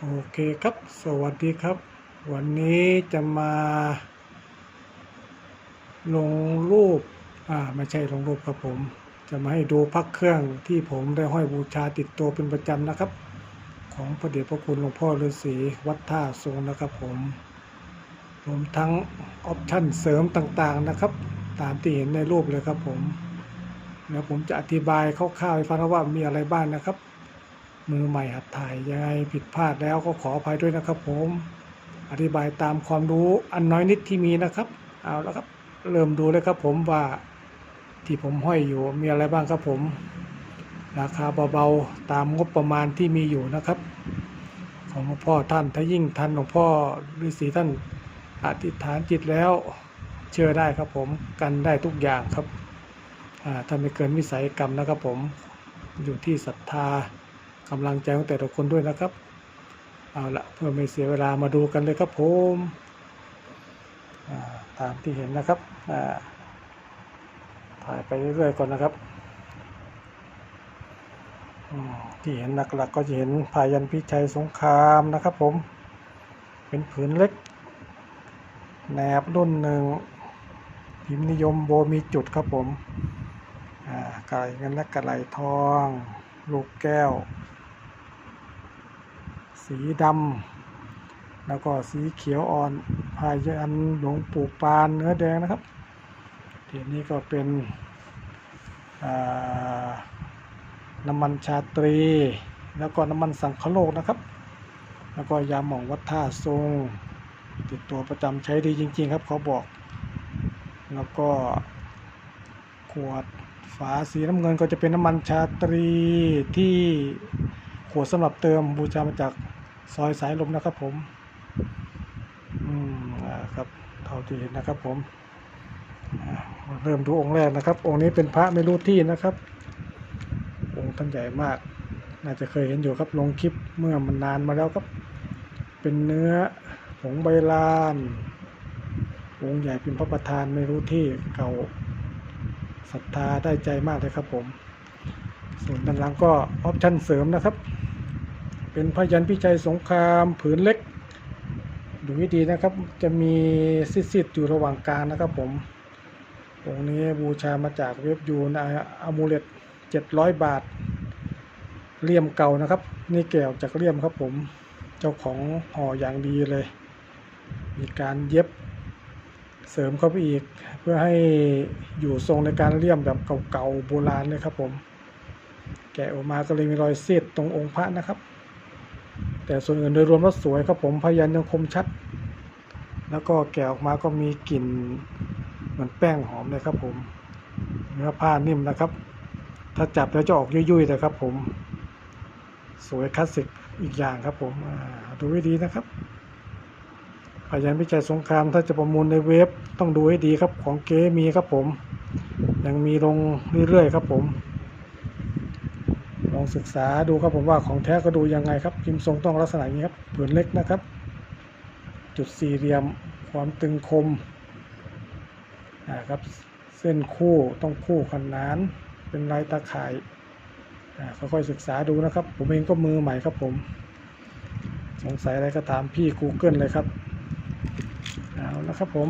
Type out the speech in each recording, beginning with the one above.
โอเคครับ สวัสดีครับ วันนี้จะมา ลงรูป อ่า ไม่ใช่ลงรูปครับผม จะมาให้ดูพักเครื่องที่ผมได้ห้อยบูชาติดตัวเป็นประจำนะครับ ของพระเดชพระคุณหลวงพ่อฤาษีวัดท่าทรงนะครับผม รวมทั้งออปชั่นเสริมต่างๆนะครับ ตามที่เห็นในรูปเลยครับผม แล้วผมจะอธิบายคร่าวๆให้ฟังว่ามีอะไรบ้างนะครับ มือใหม่หัดถ่ายยังไงผิดพลาดแล้วก็ขออภัยด้วยนะครับผม อธิบายตามความรู้อันน้อยนิดที่มีนะครับเอาแล้วครับเริ่มดูเลยครับผมว่าที่ผมห้อยอยู่มีอะไรบ้างครับผม ราคาเบาๆตามงบประมาณที่มีอยู่นะครับ ของหลวงพ่อท่านถ้ายิ่งทันหลวงพ่อฤาษีท่านอธิษฐานจิตแล้วเชื่อได้ครับผมกันได้ทุกอย่างครับอ่าถ้าไม่เกินวิสัยกรรมนะครับผมอยู่ที่ศรัทธา กำลังใจของแต่ละคนด้วยนะครับ เอาละเพื่อไม่เสียเวลามาดูกันเลยครับผมาตามที่เห็นนะครับถ่ายไปเรื่อยๆก่อนนะครับที่เห็นหลักๆก็จะเห็นพายันพิชัยสงครามนะครับผม เป็นผืนเล็กแหนบรุ่นหนึ่งพิมพ์นิยมโบมีจุดครับผมอ่าไก่เงินและกระไหลทอง ลูกแก้ว สีดำแล้วก็สีเขียวอ่อนพายันหลวงปู่ปานเนื้อแดงนะครับทีนี้ก็เป็นน้ำมันชาตรี แล้วก็น้ำมันสังคโลกนะครับ แล้วก็ยาหม่องวัดท่าทรงติดตัวประจำใช้ดีจริง ๆ ครับเขาบอก แล้วก็ขวดฝาสีน้ำเงินก็จะเป็นน้ำมันชาตรีที่ขวดสำหรับเติมบูชามาจาก ซอยสายลมนะครับ ผม อืมอ่าครับเท่าที่เห็นนะครับ ผมเริ่มดูองค์แรกนะครับ องค์นี้เป็นพระไม่รู้ที่นะครับ องค์ท่านใหญ่มาก น่าจะเคยเห็นอยู่ครับลงคลิปเมื่อมันนานมาแล้วครับ เป็นเนื้อผงใบลานองค์ใหญ่เป็นพระประธานไม่รู้ที่เก่าศรัทธาได้ใจมากเลยครับผม ส่วนด้านหลังก็ออปชั่นเสริมนะครับ เป็นพยันพิชัยสงครามผืนเล็ก ดูให้ดีนะครับ จะมีซิดๆอยู่ระหว่างกลางนะครับผมองค์นี้บูชามาจากเว็บยูนะอะมูเลตเจ็ดร้อยบาทเลี่ยมเก่านะครับ นี่แกะจากเลี่ยมครับผมเจ้าของห่ออย่างดีเลย มีการเย็บเสริมเข้าไปอีก เพื่อให้อยู่ทรงในการเลี่ยมแบบเก่าๆโบราณเลยครับผม แกะออกมาก็เลยมีรอยซีดตรงองค์พระนะครับ แต่ส่วนอื่นโดยรวมแล้วสวยครับผมพยันยังคมชัด แล้วก็แกะออกมาก็มีกลิ่นเหมือนแป้งหอมเลยครับผมเนื้อผ้านิ่มนะครับ ถ้าจับแล้วจะออกยุ่ยๆนะครับผมสวยคลาสสิกอีกอย่างครับผมดูให้ดีนะครับพยันพิจัยสงครามถ้าจะประมูลในเว็บต้องดูให้ดีครับของเกมีครับผม ยังมีลงเรื่อยๆครับผม ศึกษาดูครับผมว่าของแท้ก็ดูยังไงครับ พิมพ์ทรงต้องลักษณะนี้ครับผืนเล็กนะครับ จุดสี่เหลี่ยมความตึงคมนะครับเส้นคู่ต้องคู่ขนานเป็นลายตาข่ายอ่าค่อยๆศึกษาดูนะครับ ผมเองก็มือใหม่ครับผม สงสัยอะไรก็ถามพี่ Google เลยครับเอาละครับผม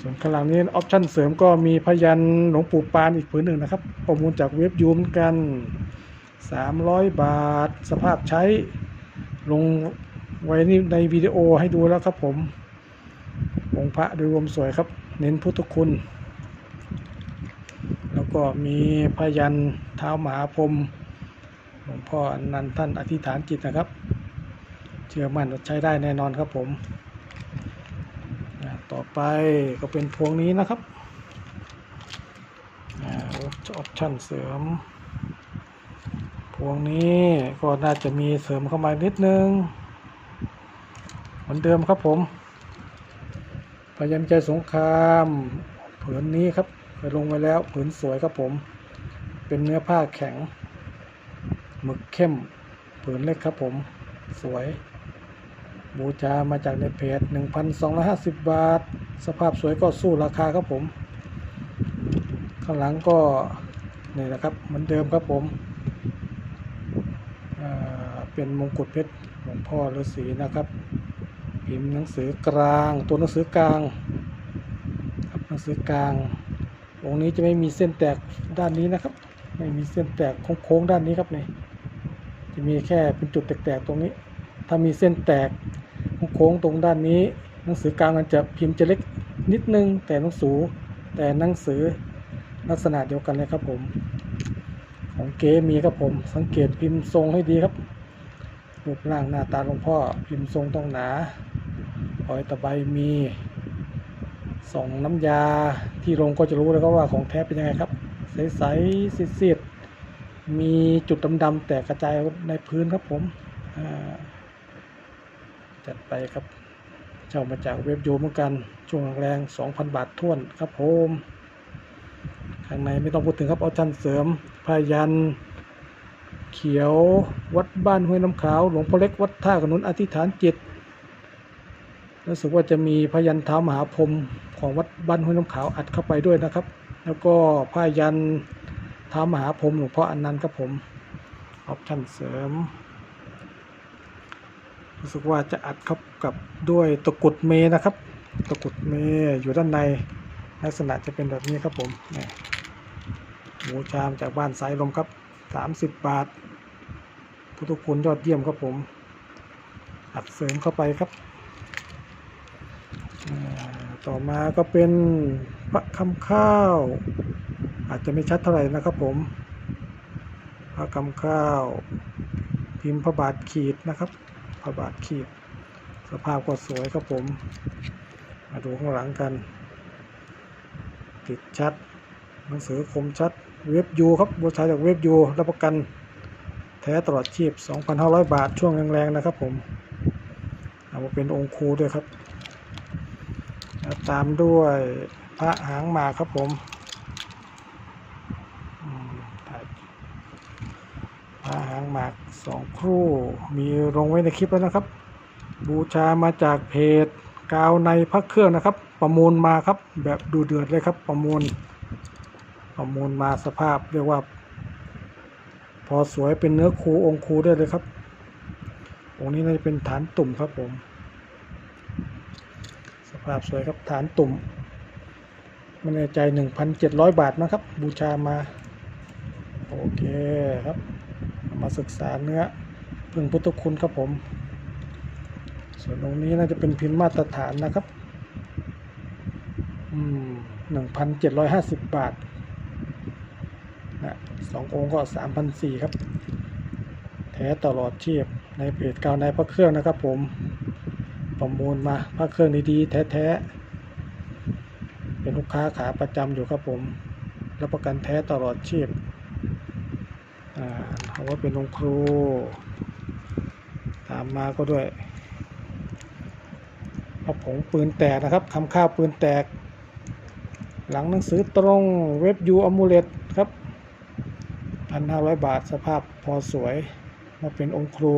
ส่วนข้างหลังนี้ออปชั่นเสริมก็มีพยันหลวงปู่ปานอีกผืนหนึ่งนะครับ ประมูลจากเว็บยูมกัน 300 บาท สภาพใช้ลงไว้นี่ในวิดีโอให้ดูแล้วครับผมองค์พระโดยรวมสวยครับ เน้นพุทธคุณ แล้วก็มีพยันเท้าหมาพรมหลวงพ่ออนันท่านอธิษฐานจิตนะครับ เชื่อมั่นใช้ได้แน่นอนครับผม ต่อไปก็เป็นพวงนี้นะครับออปชั่นเสริม วงนี้ก็น่าจะมีเสริมเข้ามานิดนึง เหมือนเดิมครับผมพยัญใจสงครามผืนนี้ครับเคยลงไว้แล้วผืนสวยครับผม เป็นเนื้อผ้าแข็งหมึกเข้มผืนเล็กครับผม สวย บูชามาจากในเพจ 1,250 บาท สภาพสวยก็สู้ราคาครับผม ข้างหลังก็นี่แหละครับเหมือนเดิมครับผม เป็นมงกุฎเพชรหลวงพ่อฤาษีนะครับ พิมพ์หนังสือกลางตัวหนังสือกลางครับหนังสือกลางองค์นี้จะไม่มีเส้นแตกด้านนี้นะครับ ไม่มีเส้นแตกโค้งๆด้านนี้ครับนี่จะมีแค่เป็นจุดแตกๆตรงนี้ ถ้ามีเส้นแตกโค้งตรงด้านนี้ หนังสือกลางมันจะพิมพ์จะเล็กนิดนึง แต่หนังสือแต่หนังสือลักษณะเดียวกันเลยครับผมของเก๋มีครับผม สังเกตพิมพ์ทรงให้ดีครับ รูปร่างหน้าตาหลวงพ่อพิมพ์ทรงต้องหนาปอยตะไบมีส่องน้ำยาที่ลงก็จะรู้แล้วก็ว่าของแท้เป็นยังไงครับ ใสๆซีดๆมีจุดดำๆแต่กระจายในพื้นครับผมจัดไปครับเช่ามาจากเว็บโยเหมือนกัน ช่วงแรง 2,000 บาทท่วนครับผมข้างในไม่ต้องพูดถึงครับเอาจันเสริมพายัน เขียว วัดบ้านห้วยน้ำขาว หลวงพ่อเล็กวัดท่าขนุนอธิษฐานจิตรู้สึกว่าจะมีพยันเท้ามหาพรมของวัดบ้านห้วยน้ำขาวอัดเข้าไปด้วยนะครับ แล้วก็พายันเท้ามหาพรมหลวงพ่ออนันต์ครับผมออปชั่นเสริมรู้สึกว่าจะอัดเข้ากับด้วยตะกุดเมนะครับตะกุดเมอยู่ด้านในลักษณะจะเป็นแบบนี้ครับผมนี่หมูชามจากบ้านสายลมครับ 30 บาท พุทธคุณยอดเยี่ยมครับผมอัดเสริมเข้าไปครับ ต่อมาก็เป็นพระคำข้าว อาจจะไม่ชัดเท่าไหร่นะครับผม พระคำข้าว พิมพ์พระบาทขีดนะครับ พระบาทขีด สภาพก็สวยครับผม มาดูข้างหลังกัน ติดชัด หนังสือคมชัด เว็บยูครับบูชาจากเว็บยูรับประกันแท้ตลอดชีพ 2,500 บาทช่วงแรงๆนะครับผมเอามาเป็นองค์ครูด้วยครับแล้วตามด้วยพระหางหมากครับผมพระหางหมากสองครู่มีลงไว้ในคลิปแล้วนะครับ บูชามาจากเพจกาวในพระเครื่องนะครับ ประมูลมาครับ แบบดูเดือดเลยครับประมูล ประมูลมาสภาพเรียกว่า พอสวยเป็นเนื้อคูองคูได้เลยครับองค์นี้น่าจะเป็นฐานตุ่มครับผม สภาพสวยครับฐานตุ่มไม่แน่ใจ1,700บาทนะครับ บูชามา โอเคครับ มาศึกษาเนื้อพึ่งพุทธคุณครับผม ส่วนตรงนี้น่าจะเป็นพิมพ์มาตรฐานนะครับ อืมหนึ่งพันเจ็ดร้อยห้าสิบบาท สององค์ก็สามพันสี่ครับ แท้ตลอดชีพในเพจกาวในพระเครื่องนะครับผม ประมูลมาพระเครื่องดีๆ แท้ๆ เป็นลูกค้าขาประจำอยู่ครับผม รับประกันแท้ตลอดชีพอ่าเอาว่าเป็นองค์ครู ตามมาก็ด้วยพระผงปืนแตกนะครับคำข้าวปืนแตก หลังหนังสือตรงเว็บยูอมูเลต ครับพันห้าร้อยบาท สภาพพอสวย มาเป็นองค์ครู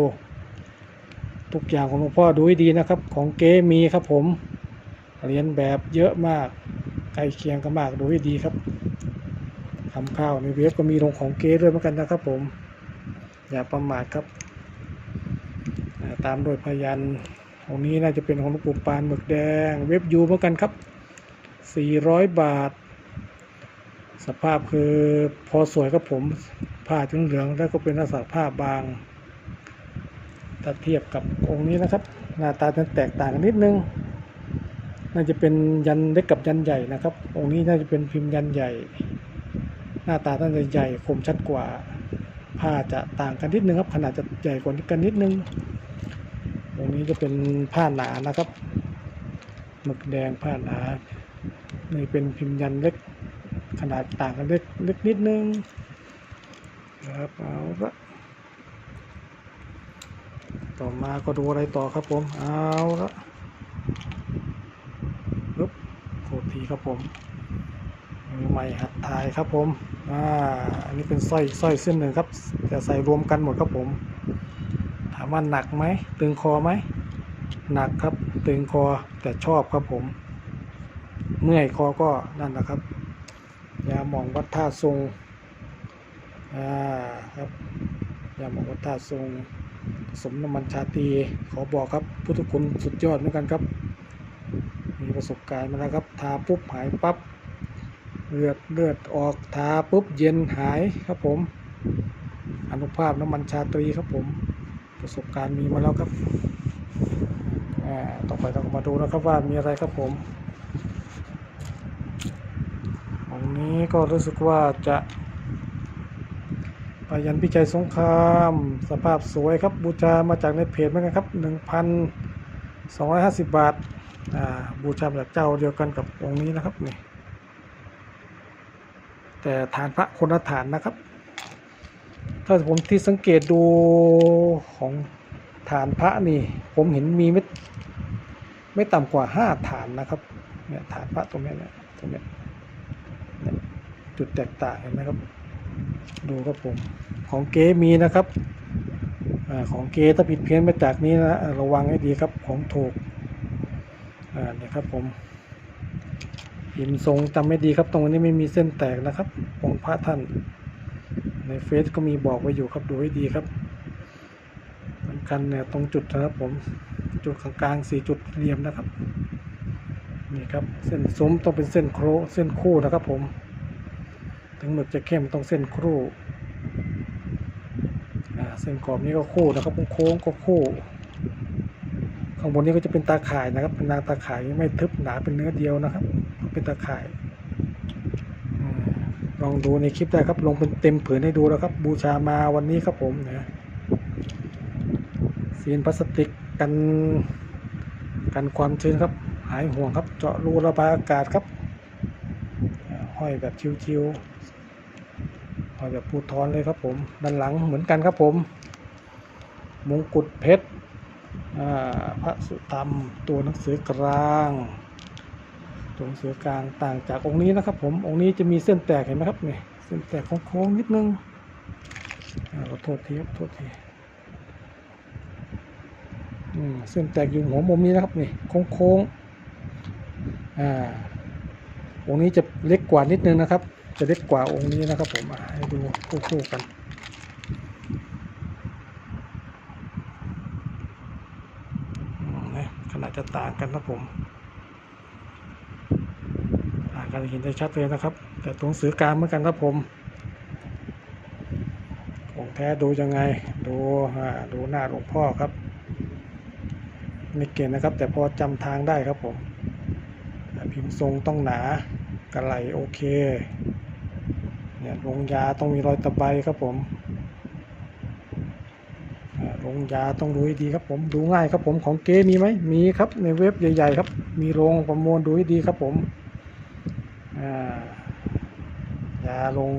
ทุกอย่างของหลวงพ่อดูให้ดีนะครับ ของเก๊มีครับผมเรียนแบบเยอะมากใกล้เคียงกันมากดูให้ดีครับคำข้าวในเว็บก็มีลงของเก๊ด้วยเหมือนกันนะครับผม อย่าประมาทครับตามโดยพยันองนี้น่าจะเป็นของหลวงปู่ปานหมึกแดง เว็บยูเหมือนกันครับ 400 บาท สภาพคือพอสวยครับผมผ้าถึงเหลืองแล้วก็เป็นลักษณะผ้าบางถ้าเทียบกับองค์นี้นะครับ หน้าตาจะแตกต่างกันนิดนึง น่าจะเป็นยันเล็กกับยันใหญ่นะครับ องค์นี้น่าจะเป็นพิมพ์ยันใหญ่ หน้าตาน่าจะใหญ่คมชัดกว่าผ้าจะต่างกันนิดนึงครับ ขนาดจะใหญ่กว่านี้กันนิดนึงตรงนี้จะเป็นผ้าหนานะครับหมึกแดงผ้าหนานี่เป็นพิมพ์ยันเล็ก ขนาดต่างกันเล็กเล็กนิดนึงครับเอาละต่อมาก็ดูอะไรต่อครับผมเอาละปึ๊บโทษทีครับผมมือใหม่หัดถ่ายครับผมอ่าอันนี้เป็นสร้อยสร้อยเส้นหนึ่งครับจะใส่รวมกันหมดครับผมถามว่าหนักไหมตึงคอไหมหนักครับตึงคอแต่ชอบครับผม เมื่อยคอก็นั่นแหละครับ ยาหมองวัดท่าทรงอ่าครับยาหมองวัดท่าทรงสมน้ำมันชาตรีขอบอกครับพุทธคุณสุดยอดเหมือนกันครับ มีประสบการณ์มาแล้วครับ ทาปุ๊บหายปั๊บเลือดเลือดออกทาปุ๊บเย็นหายครับผม อนุภาพน้ำมันชาตรีครับผม ประสบการณ์มีมาแล้วครับต่อไปเรามาดูนะครับว่ามีอะไรครับผม ของนี้ก็รู้สึกว่าจะปยันพิจัยสงคราม สภาพสวยครับบูชามาจากในเพจเหมือนกันครับ 1,250 บาทอ่าบูชาจากเจ้าเดียวกันกับองค์นี้นะครับนี่แต่ฐานพระคนละฐานนะครับ ถ้าผมที่สังเกตดูของฐานพระนี่ ผมเห็นมีไม่ไม่ต่ำกว่าห้าฐานนะครับเนี่ยฐานพระตรงนี้นี่ยตรงนี้ยเนี่ย จุดแตกต่างเห็นไหมครับ ดูครับผม ของเก๊มีนะครับอของเก๊ถ้าผิดเพี้ยนไปจากนี้นะระวังให้ดีครับของถูกอ่าเนี่ยครับผมหินทรงจำไม่ดีครับ ตรงนี้ไม่มีเส้นแตกนะครับองค์พระท่าน ในเฟซก็มีบอกไว้อยู่ครับดูให้ดีครับสำคัญเนี่ยตรงจุดนะครับผมจุดกลางๆสี่จุดเหลี่ยมนะครับ นี่ครับเส้นซุ้มต้องเป็นเส้นโครเส้นคู่นะครับผม ถึงหมึกจะเข้มต้องเส้นครู่เส้นขอบนี้ก็คู่นะครับโค้งก็คู่ ข้างบนนี้ก็จะเป็นตาข่ายนะครับ เป็นนางตาข่ายไม่ทึบหนาเป็นเนื้อเดียวนะครับ เป็นตาข่ายลองดูในคลิปได้ครับ ลงเป็นเต็มผืนให้ดูแล้วครับ บูชามาวันนี้ครับผมนะซีนพลาสติกกันกันความชื้นครับายห่วงครับ เจาะรูระบายอากาศครับ ห้อยแบบชิวๆห้อยแบบปูทอนเลยครับผม ด้านหลังเหมือนกันครับผม มงกุฎเพชรพระสุธรรมตัวหนังสือกลางตัวหนังสือกลางต่างจากองค์นี้นะครับผม องค์นี้จะมีเส้นแตกเห็นไหมครับนี่เส้นแตกโค้งๆนิดนึงอ่าขอโทษทีครับโทษทีเส้นแตกอยู่หัวมุมนี้นะครับนี่โค้งๆ อ่าองค์นี้จะเล็กกว่านิดนึงนะครับ จะเล็กกว่าองค์นี้นะครับ ผมให้ดูคู่ๆกันขนาดจะต่างกันนะผมต่างกันเห็นได้ชัดเลยนะครับ แต่ตัวหนังสือกลางเหมือนกันครับผมของแท้ดูยังไง ดูอ่าดูหน้าหลวงพ่อครับไม่เก่งนะครับ แต่พอจำทางได้ครับผม พิมพ์ทรงต้องหนากระไหลโอเคเนี่ยลงยาต้องมีรอยตะไบครับผมอ่าโรงยาต้องดูให้ดีครับผมดูง่ายครับผมของเก๊มีไหมมีครับในเว็บใหญ่ ๆ ครับ มีโรงประมวลดูให้ดีครับผมยาลง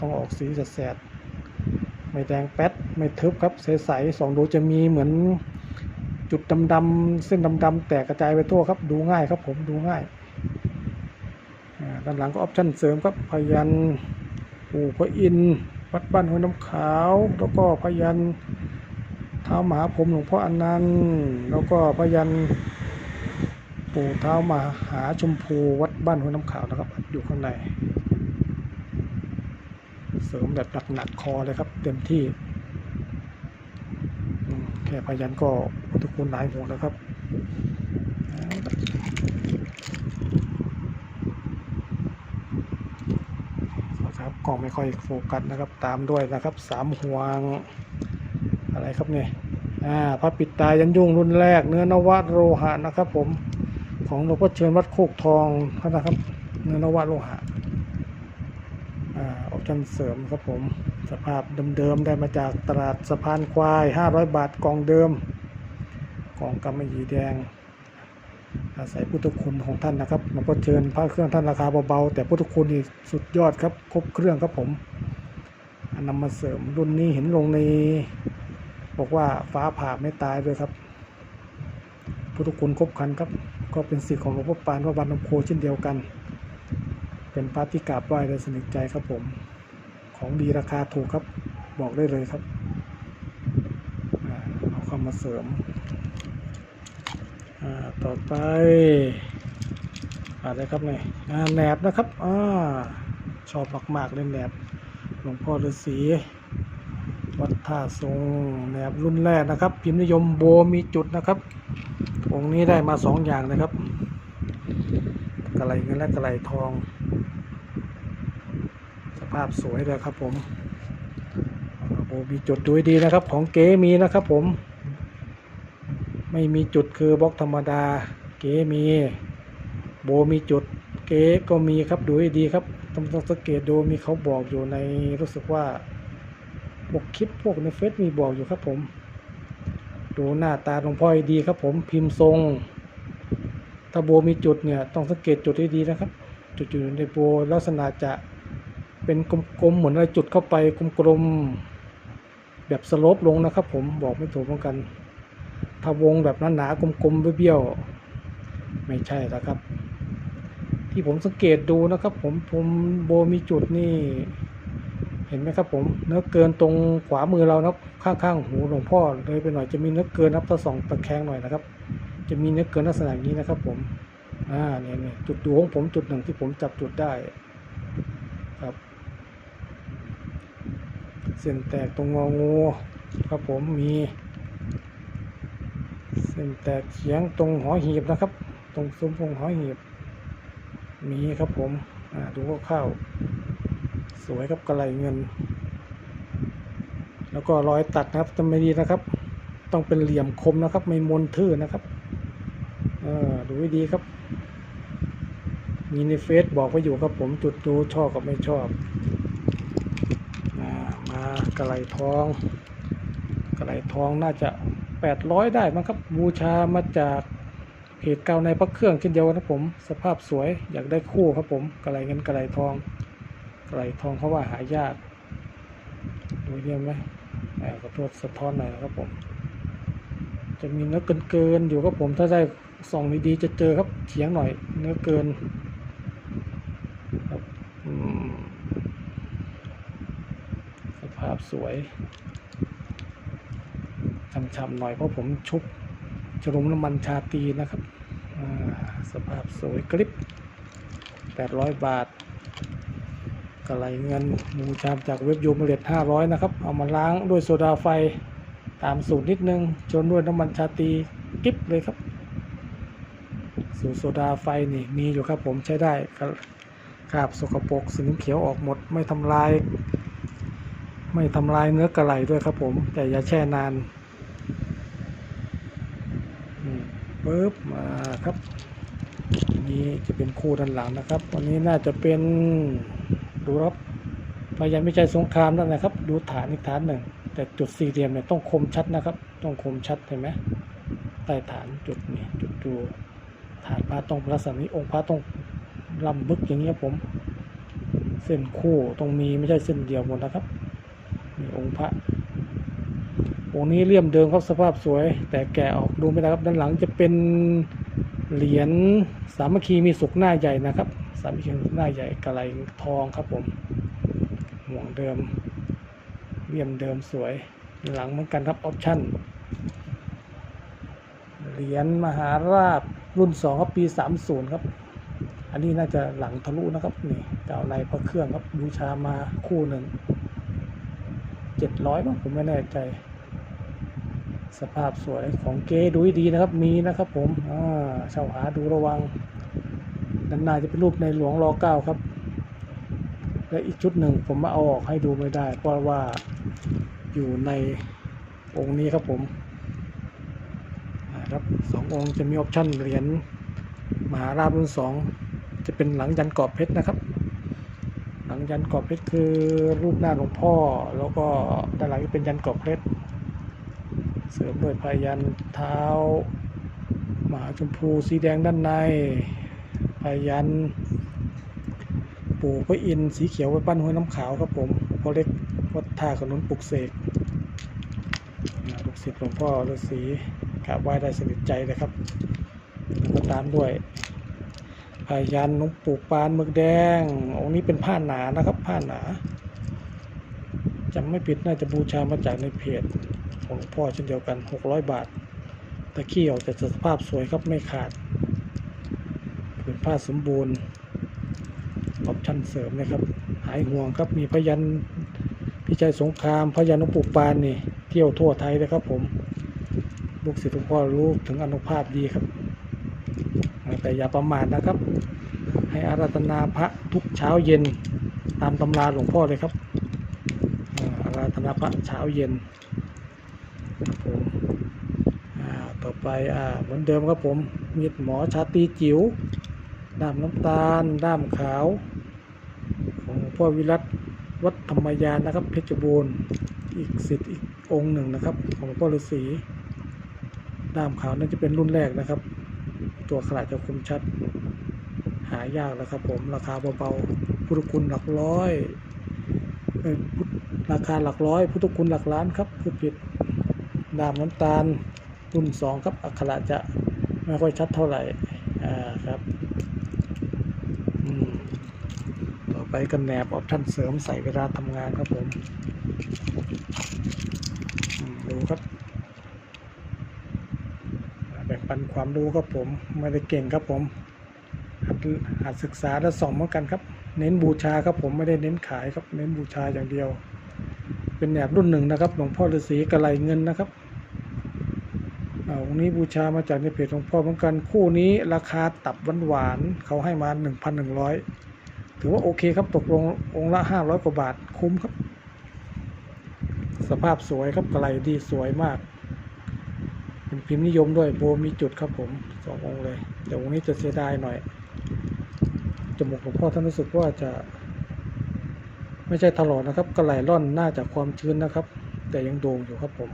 ต้องออกสีแสดไม่แดงแป๊ดไม่ทึบครับใสๆสองดูจะมีเหมือนจุดดำๆเส้นดำๆแตกกระจายไปทั่วครับ ดูง่ายครับผมดูง่าย ด้านหลังก็ออปชั่นเสริมครับพยันปู่พระอินทร์วัดบ้านห้วยน้ำขาว แล้วก็พยันเท้ามหาพรหมหลวงพ่ออนันต์แล้วก็พยันปู่เท้ามหาชมพูวัดบ้านห้วยน้ำขาวนะครับ อยู่ข้างใน เสริมแบบหนักๆคอเลยครับ เต็มที่ แค่พยันก็พุทธคุณหลายหัวแล้วครับนะครับ กล้องไม่ค่อยโฟกัสนะครับ ตามด้วยนะครับสามห่วง อะไรครับเนี่ยอ่าพระปิดตายันยุ่งรุ่นแรก เนื้อนวะโลหะนะครับ ผมของหลวงพ่อเชิญวัดโคกทองนะครับ เนื้อนวะโลหะอ่าออปชั่นเสริมครับผมสภาพเดิมๆได้มาจากตลาดสะพานควาย 500 บาทกล่องเดิมกล่องกำมะหยี่แดง อาศัยพุทธคุณของท่านนะครับหลวงพ่อเชิญพระเครื่องท่านราคาเบาๆแต่พุทธคุณนี่สุดยอดครับครบเครื่องครับผมอันนำมาเสริมรุ่นนี้เห็นลงใน บอกว่าฟ้าผ่าไม่ตายด้วยครับ พุทธคุณครบครันครับ ก็เป็นสิทธิ์ของหลวงพ่อปานวัดบานนโคเช่นเดียวกัน เป็นพระที่กราบไหว้โดยสนิทใจครับผม ของดีราคาถูกครับบอกได้เลยครับเอาเข้ามาเสริม ต่อไปอะไรครับเนี่ยแหนบนะครับอ่าชอบมากๆเลยแหนบหลวงพ่อฤาษีวัดท่าทรงแหนบรุ่นแรกนะครับ พิมพ์นิยมโบมีจุดนะครับองค์นี้ได้มาสองอย่างนะครับกระไหลเงินและกระไหลทอง สภาพสวยเลยครับผมโบมีจุดดูดีนะครับ ของเก๋มีนะครับผม ไม่มีจุดคือบล็อกธรรมดา เก๋มี โบมีจุด เก๋ก็มีครับดูให้ดีครับต้องสังเกตดูมีเขาบอกอยู่ในรู้สึกว่าพวกคลิปพวกในเฟซมีบอกอยู่ครับผม ดูหน้าตาหลวงพ่อให้ดีครับผมพิมพ์ทรง ถ้าโบมีจุดเนี่ยต้องสังเกตจุดให้ดีนะครับ จุดๆในโบลักษณะจะเป็นกลมๆเหมือนอะไรจุดเข้าไปกลมๆแบบสโลปลงนะครับผมบอกไม่ถูกเหมือนกัน ถ้าวงแบบหนาๆกลมๆเบี้ยวๆไม่ใช่แล้วครับ ที่ผมสังเกตดูนะครับ ผมผมโบมีจุดนี่ เห็นไหมครับ ผมเนื้อเกินตรงขวามือเรานะครับข้างๆหูหลวงพ่อเลยไปหน่อยจะมีเนื้อเกินนับถ้าสองตะแคงหน่อยนะครับ จะมีเนื้อเกินลักษณะนี้นะครับ ผมอ่าเนี่ยเนี่ยจุดดูของผมจุดหนึ่งที่ผมจับจุดได้ครับ เส้นแตกตรงงองูครับผมมี ส้นแตกเฉียงตรงหอหีบนะครับ ตรงซุ้มตรงหอหีบ มีครับผมดูคร่าวสวยครับกระไหลเงิน แล้วก็รอยตัดนะครับจะไม่ดีนะครับ ต้องเป็นเหลี่ยมคมนะครับ ไม่มนทื่อนะครับดูให้ดีครับ มีในเฟซบอกไว้อยู่ครับผมจุดดูชอบกับไม่ชอบอมากระไหลทอง กระไหลทองน่าจะ แปดร้อยได้มั้งครับบูชามาจากเพจเก่าในพระเครื่องเช่นเดียวกันครับผม สภาพสวยอยากได้คู่ครับผมกระไหลเงินกระไหลทองกระไหลทองเขาว่าหายากดูเรียมไหมแหมขอโทษสะท้อนหน่อยครับผม จะมีเนื้อเกินๆอยู่ครับผมถ้าได้ส่องดีๆจะเจอครับเฉียงหน่อย เนื้อเกินสภาพสวย ช่ำๆหน่อยเพราะผมชุบชรุมน้ำมันชาตีนะครับสภาพสวยกริบ800 บาทกระไหลเงินมูชามจากเว็บยูมเล็ด500 นะครับ เอามาล้างด้วยโซดาไฟตามสูตรนิดนึงชนด้วยน้ำมันชาตีกิ๊บเลยครับ สูตรโซดาไฟนี่มีอยู่ครับผมใช้ได้ครับคราบสกปรกสีเขียวออกหมดไม่ทำลาย ไม่ทำลายเนื้อกระไหลด้วยครับผม แต่อย่าแช่นานอืม ปึ๊บมาครับนี่จะเป็นคู่ด้านหลังนะครับ วันนี้น่าจะเป็นดูรับพยานวิจัยสงครามนั่นนะครับ ดูฐานอีกฐานหนึ่ง แต่จุดสี่เหลี่ยมเนี่ยต้องคมชัดนะครับ ต้องคมชัดเห็นไหมใต้ฐานจุดนี่จุดดูฐานพระต้องลักษณะนี้องค์พระต้องลำบึกอย่างเงี้ยผม เส้นคู่ต้องมีไม่ใช่เส้นเดียวหมดนะครับนี่องค์พระ องค์นี้เลี่ยมเดิมครับสภาพสวย แต่แกะออกดูไม่ได้ครับด้านหลังจะเป็นเหรียญสามัคคีมีสุขหน้าใหญ่นะครับ สามัคคีมีหน้าใหญ่กระไหลทองครับผมห่วงเดิมเลี่ยมเดิมสวยหลังเหมือนกันครับออปชั่นเหรียญมหาราชรุ่นสองครับปี 30 ครับ อันนี้น่าจะหลังทะลุนะครับนี่เก่าในพระเครื่องครับบูชามาคู่หนึ่งเจ็ดร้อยมั้งผมไม่แน่ใจ สภาพสวยของเก๋ดูให้ดีนะครับ มีนะครับผมอ่าเช่าหาดูระวังด้านหน้าจะเป็นรูปในหลวงรอเก้าครับ และอีกชุดหนึ่งผมมาเอาออกให้ดูไม่ได้ เพราะว่าอยู่ในองค์นี้ครับผมครับสององค์จะมีออปชั่นเหรียญมหาราชรุ่นสองจะเป็นหลังยันกรอบเพชรนะครับ หลังยันกรอบเพชรคือรูปหน้าหลวงพ่อ แล้วก็ด้านหลังจะเป็นยันกรอบเพชร เสริมด้วยพยันเท้ามาชมพูสีแดงด้านในพยัน ปู่พระอินสีเขียวไว้ปั้นห้วยน้ำขาวครับผมพ่อเล็กวัดท่าขนุนปลุกเสกลูกศิษย์หลวงพ่อฤาษีกราบไหว้ได้สนิทใจเลยครับแล้วก็ตามด้วยพยันหลวงปู่ปานมึกแดง องค์นี้เป็นผ้าหนานะครับ ผ้าหนาจำไม่ผิดน่าจะบูชามาจากในเพจ ของหลวงพ่อเช่นเดียวกัน 600 บาท ตะขี้ออกแต่สภาพสวยครับไม่ขาดผืนผ้าสมบูรณ์ออปชั่นเสริมนะครับ หายห่วงครับมีพยันพี่ชัยสงครามพระยานุปุปานนี่เที่ยวทั่วไทยเลยครับผมลูกศิษย์หลวงพ่อรู้ถึงอนุภาพดีครับ แต่อย่าประมาทนะครับ ให้อาราธนาพระทุกเช้าเย็นตามตำราหลวงพ่อเลยครับอาราธนาพระเช้าเย็น ผมต่อไปอ่าเหมือนเดิมครับผมมีดหมอชาตีจิ๋วด้ามน้ำตาล ด้ามขาว ของพ่อวิรัตวัดธรรมยานนะครับ เพชรบูรณ์อีกสิทธิ์อีกองค์หนึ่งนะครับ ของพ่อฤาษีด้ามขาวน่าจะเป็นรุ่นแรกนะครับ ตัวขนาดจะคมชัด หายากแล้วครับ ผมราคาเบาๆพุทธคุณหลักร้อยราคาหลักร้อยพุทธคุณหลักล้านครับพูดผิด ดามน้ำตาลรุ่นสองครับอักขระจะไม่ค่อยชัดเท่าไหร่อ่าครับต่อไปกันแหนบออปชั่นเสริมใส่เวลาทำงานครับผมดูครับแบ่งปันความรู้ครับผมไม่ได้เก่งครับผมหัดศึกษาและส่องเหมือนกันครับ เน้นบูชาครับผมไม่ได้เน้นขายครับ เน้นบูชาอย่างเดียว เป็นแหนบรุ่นหนึ่งนะครับหลวงพ่อฤาษีกระไรเงินนะครับ ค์นี้บูชามาจากในเพจหลวงพ่อเหมือนกันคู่นี้ราคาตับหวานๆเขาให้มา 1,100 ถือว่าโอเคครับตกลงองค์ละ 500 กว่าบาทคุ้มครับ สภาพสวยครับกระไรดีสวยมาก เป็นพิมพ์นิยมด้วยโบมีจุดครับผมสององค์เลยแต่องค์นี้จะเสียดายหน่อยจมูกหลวงพ่อท่านรู้สึกว่าจะไม่ใช่ถลอกนะครับกระไหลร่อนน่าจะความชื้นนะครับ แต่ยังโด่งอยู่ครับผม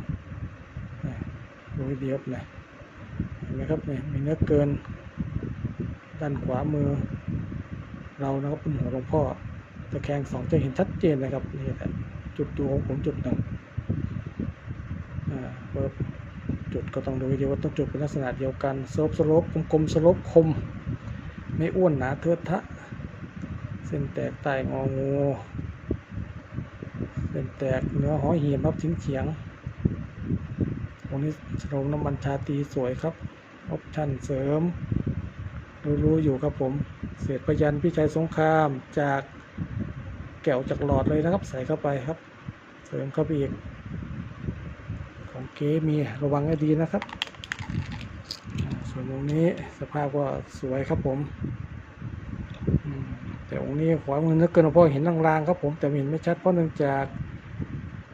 ดูดีครับเนี่ยเห็นไหมครับเนี่ยมีเนื้อเกิน ด้านขวามือ เรานะครับเป็นหัวหลวงพ่อตะแคงสองจะเห็นชัดเจนเลยครับนี่แหละจุดดูของผมจุดหนึ่งอ่าเปิดจุดก็ต้องดูดีว่าต้องจุดเป็นลักษณะเดียวกันสลบสลบกลมๆสลบคม ไม่อ้วนหนาเทิดทะ เส้นแตกใต้งองูเส้นแตกเนื้อหอเหี่ยมรับทิ้งเฉียง รงนี้สโลมน้ำมันชาตีสวยครับออปชั่นเสริม รู้ๆอยู่ครับผม เศษพยันพี่ชัยสงครามจากแก้วจากหลอดเลยนะครับ ใส่เข้าไปครับ เสริมเข้าไปอีก ของเก๋มีระวังให้ดีนะครับ ส่วนตรงนี้สภาพก็สวยครับผมแต่องค์นี้ขวามือนื้อเกินเพราะเห็นลางๆครับผมแต่เห็นไม่ชัดเพราะเนื่องจาก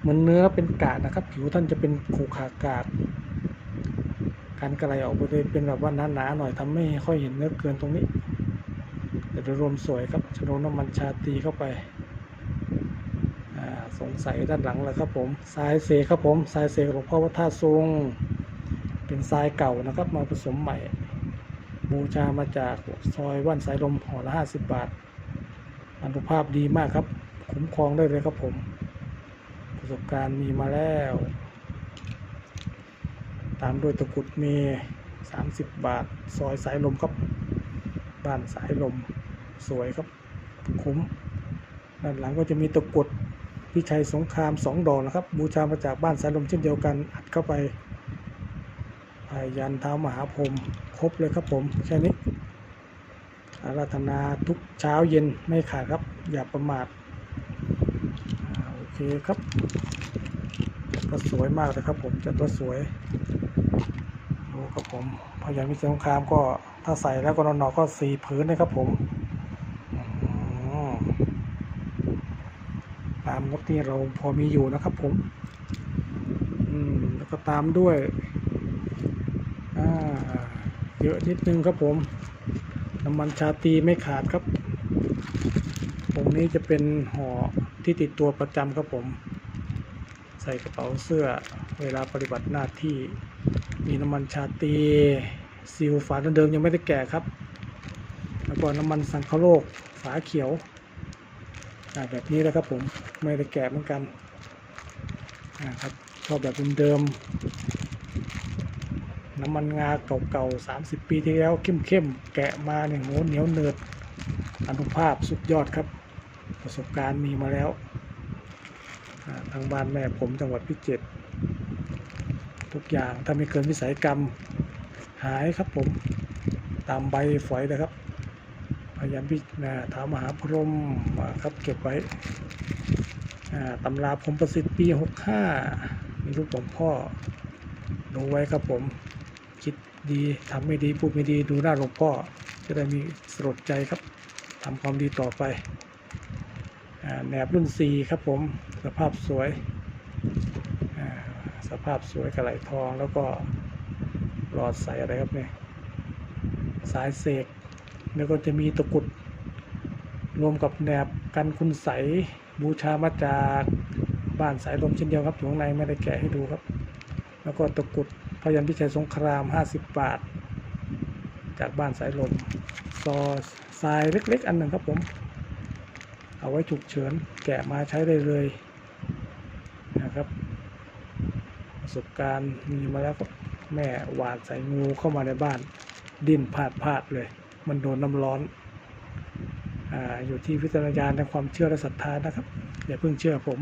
มือนเนื้อเป็นกาดนะครับ ผิวท่านจะเป็นขูขากาดการกระไรออกไปเป็นแบบว่าหนาๆหน่อยทำไม่ค่อยเห็นเนื้อเกินตรงนี้แต่โดยรวมสวยครับชโนน้ำมันชาตีเข้าไปอ่าสงสัยด้านหลังแหละครับผมทรายเซครับผมทรายเซหลวงพ่อวัดท่าทรงเป็นทรายเก่านะครับ มาผสมใหม่ บูชามาจากซอยว่านสายลมห่อละห้าสิบบาทอนุภาพดีมากครับ คุ้มครองได้เลยครับผม ประสบการณ์มีมาแล้ว ตามด้วยตะกุดเมสามสิบบาท ซอยสายลมครับ บ้านสายลมสวยครับ คุ้ม ด้านหลังก็จะมีตะกุดพิชัยสงครามสองดอกนะครับ บูชามาจากบ้านสายลมเช่นเดียวกัน อัดเข้าไปพายันเท้ามหาพรหมครบเลยครับผม แค่นี้อาราธนาทุกเช้าเย็นไม่ขาดครับ อย่าประมาท เคครับก็สวยมากเลยครับผมจัดว่าสวยดูครับผมพยันพิชัยสงครามก็ถ้าใส่แล้วก็นอนๆก็สี่ผืนนะครับผมตามงบที่เราพอมีอยู่นะครับผม อืมแล้วก็ตามด้วยอ่าเยอะนิดนึงครับผม น้ำมันชาตีไม่ขาดครับองนี้จะเป็นห่อ ที่ติดตัวประจำครับผม ใส่กระเป๋าเสื้อเวลาปฏิบัติหน้าที่มีน้ำมันชาตีซีลฝาเดิมยังไม่ได้แกะครับ แล้วก็น้ำมันสังเคโลกฝาเขียวแบบนี้แล้วครับผมไม่ได้แกะเหมือนกันอ่าครับชอบแบบเดิมๆน้ำมันงาเก่าๆ 30 ปีที่แล้วเข้มๆ แกะมาเนี่ยโหเหนียวเนืดอนุภาพสุดยอดครับ ประสบการณ์มีมาแล้วทางบ้านแม่ผมจังหวัดพิจิตรทุกอย่างถ้าไม่เกินวิสัยกรรมหายครับผมตามใบฝอยนะครับ พยายามพิจารณาถามมหาพรหมครับเก็บไว้ตำราผมประสิทธิ์ปีหกห้ามีรูปหลวงพ่อ ดูไว้ครับผม คิดดีทำไม่ดีพูดไม่ดีดูหน้าหลวงพ่อ จะได้มีสลดใจครับทำความดีต่อไป แหนบรุ่น4ครับผม สภาพสวย สภาพสวยกระไหลทองแล้วก็หลอดใสอะไรครับเนี่ย สายเสก แล้วก็จะมีตะกุด รวมกับแหนบกันคุณใสบูชามาจากบ้านสายลมเช่นเดียวครับอยู่ข้างในไม่ได้แกะให้ดูครับ แล้วก็ตะกุดพยัญพิชัยสงคราม 50 บาท จากบ้านสายลมซอทรายเล็กๆ อันหนึ่งครับผม เอาไว้ฉุกเฉินแกะมาใช้ได้เลยนะครับ ประสบการณ์มีมาแล้วครับแม่หวานใส่งูเข้ามาในบ้าน ดิ้นพลาดพลาดเลย มันโดนน้ำร้อนอาอยู่ที่วิจารณญาณในความเชื่อและศรัทธานะครับ อย่าเพิ่งเชื่อผม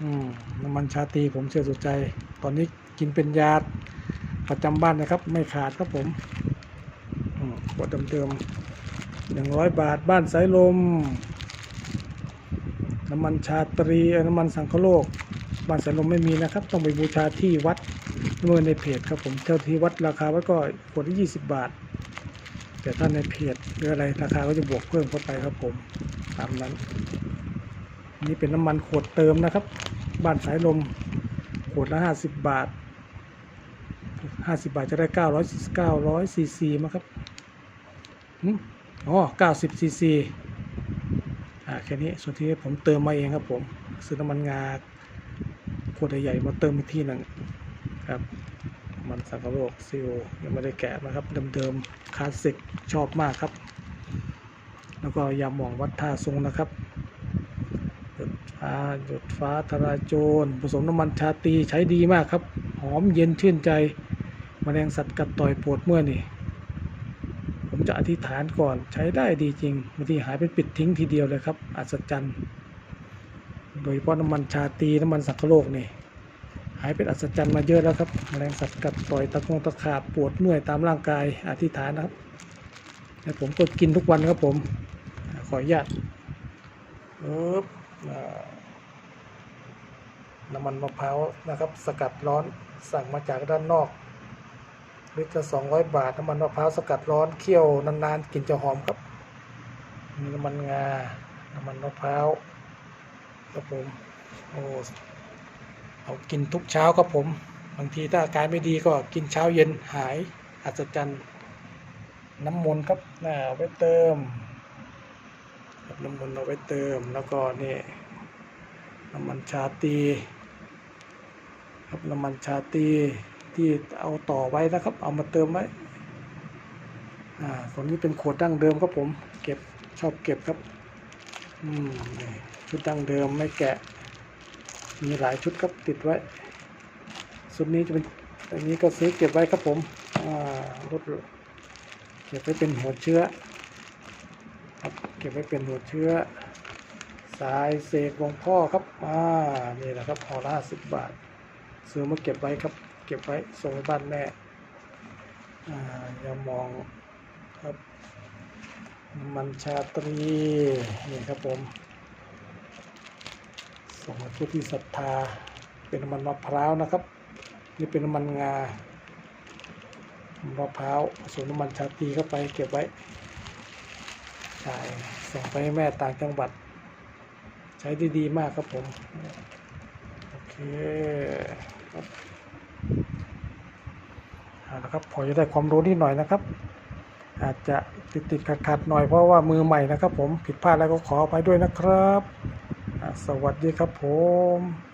อืมน้ำมันชาตีผมเชื่อสุดใจ ตอนนี้กินเป็นยาประจำบ้านนะครับ ไม่ขาดครับผมอืมขวดเดิมๆหนึ่งร้อยบาทบ้านสายลม น้ำมันชาตรีน้ำมันสังคโลกบ้านสายลมไม่มีนะครับ ต้องไปบูชาที่วัดเมื่อในเพจครับผมเจ้าที่วัดราคาไว้ก็ขวดละยี่สิบบาท แต่ถ้าในเพจหรืออะไรราคาก็จะบวกเพิ่มเข้าไปครับผมตามนั้น นี่เป็นน้ำมันขวดเติมนะครับ บ้านสายลมขวดละห้าสิบบาทห้าสิบาทจะได้เก้าร้อยเก้าร้อยซีซีมั้งครับอ๋อเก้าสิบซีซี อ่าแค่นี้ส่วนที่ผมเติมมาเองครับผมซื้อน้ำมันงาขวดใหญ่ๆมาเติมที่หนึ่งครับมันสังกะโลกซิลยังไม่ได้แกะนะครับเดิมๆคลาสสิกชอบมากครับ แล้วก็ยาหม่องวัดท่าทรงนะครับหยดฟ้าหยดฟ้าทลายโจรผสมน้ำมันชาตีใช้ดีมากครับ หอมเย็นชื่นใจมแมลงสัตว์กัดต่อยปวดเมื่อนี่ จะอธิษฐานก่อนใช้ได้ดีจริงบางทีหายเป็นปิดทิ้งทีเดียวเลยครับ อัศจรรย์ โดยเฉพาะน้ำมันชาตีน้ำมันสังคโลกนี่หายเป็นอัศจรรย์มาเยอะแล้วครับแมลงสัตว์กัดต่อยตะกงตะขาบปวดเมื่อยตามร่างกายอธิษฐานนะครับแล้วผมก็กินทุกวันครับผมขออนุญาตปึ๊บอ่าน้ำมันมะพร้าวนะครับ สกัดร้อนสั่งมาจากด้านนอก ลิตรละสองร้อยบาท น้ำมันมะพร้าวสกัดร้อนเคี่ยวนานๆกลิ่นจะหอมครับ มีน้ำมันงา น้ำมันมะพร้าวครับผมโอ้เอากินทุกเช้าครับผม บางทีถ้าอาการไม่ดีก็กินเช้าเย็นหายอัศจรรย์น้ำมนต์ครับน่าเอาไว้เติมครับน้ำมันต์เอาไว้เติมแล้วก็นี่น้ำมันชาตี ครับน้ำมันชาตี ที่เอาต่อไว้นะครับ เอามาเติมไว้อ่าส่วนนี้เป็นขวดดั้งเดิมครับผม เก็บชอบเก็บครับอืมชุดดั้งเดิมไม่แกะ มีหลายชุดครับติดไว้ชุดนี้จะเป็นอันนี้ก็ซื้อเก็บไว้ครับผมอ่ารถเก็บไว้เป็นหัวเชื้อครับเก็บไว้เป็นหัวเชื้อสายเสกหลวงพ่อครับ อ่า นี่แหละครับห่อละห้าสิบบาท ซื้อมาเก็บไว้ครับ เก็บไว้ส่งไปบ้านแม่อย่ามองครับน้ำมันชาตรีนี่ครับผม ส่งให้ผู้ที่ศรัทธา เป็นน้ำมันมะพร้าวนะครับ นี่เป็นน้ำมันงามะพร้าวผสมน้ำมันชาตรีเข้าไปเก็บไว้ใช่ส่งไปให้แม่ต่างจังหวัด ใช้ได้ดีมากครับผม โอเคครับ นะครับพอจะได้ความรู้นิดหน่อยนะครับ อาจจะติดติดขัดขัดหน่อยเพราะว่ามือใหม่นะครับ ผมผิดพลาดแล้วก็ขออภัยด้วยนะครับ สวัสดีครับผม